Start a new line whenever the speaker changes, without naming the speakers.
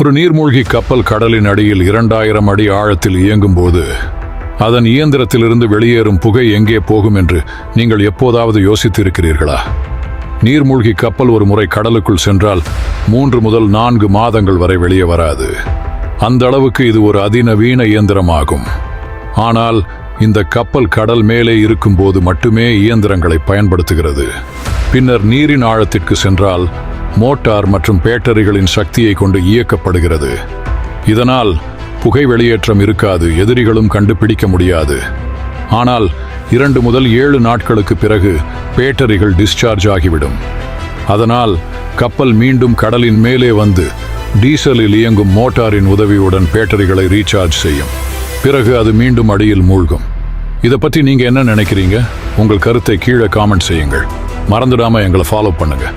ஒரு நீர்மூழ்கி கப்பல் கடலின் அடியில் இரண்டாயிரம் அடி ஆழத்தில் இயங்கும்போது அதன் இயந்திரத்திலிருந்து வெளியேறும் புகை எங்கே போகும் என்று நீங்கள் எப்போதாவது யோசித்திருக்கிறீர்களா? நீர்மூழ்கி கப்பல் ஒரு முறை கடலுக்குள் சென்றால் மூன்று முதல் நான்கு மாதங்கள் வரை வெளியே வராது. அந்த அளவுக்கு இது ஒரு அதிநவீன இயந்திரமாகும். ஆனால் இந்த கப்பல் கடல் மேலே இருக்கும்போது மட்டுமே இயந்திரங்களை பயன்படுத்துகிறது. பின்னர் நீரின் ஆழத்திற்கு சென்றால் மோட்டார் மற்றும் பேட்டரிகளின் சக்தியை கொண்டு இயக்கப்படுகிறது. இதனால் புகை வெளியேற்றம் இருக்காது எதிரிகளும் கண்டுபிடிக்க முடியாது. ஆனால் இரண்டு முதல் ஏழு நாட்களுக்கு பிறகு பேட்டரிகள் டிஸ்சார்ஜ் ஆகிவிடும். அதனால் கப்பல் மீண்டும் கடலின் மேலே வந்து டீசலில் இயங்கும் மோட்டாரின் உதவியுடன் பேட்டரிகளை ரீசார்ஜ் செய்யும். பிறகு அது மீண்டும் அடியில் மூழ்கும். இதை பற்றி நீங்கள் என்ன நினைக்கிறீங்க? உங்கள் கருத்தை கீழே காமெண்ட் செய்யுங்கள். மறந்துடாமல் எங்களை ஃபாலோ பண்ணுங்கள்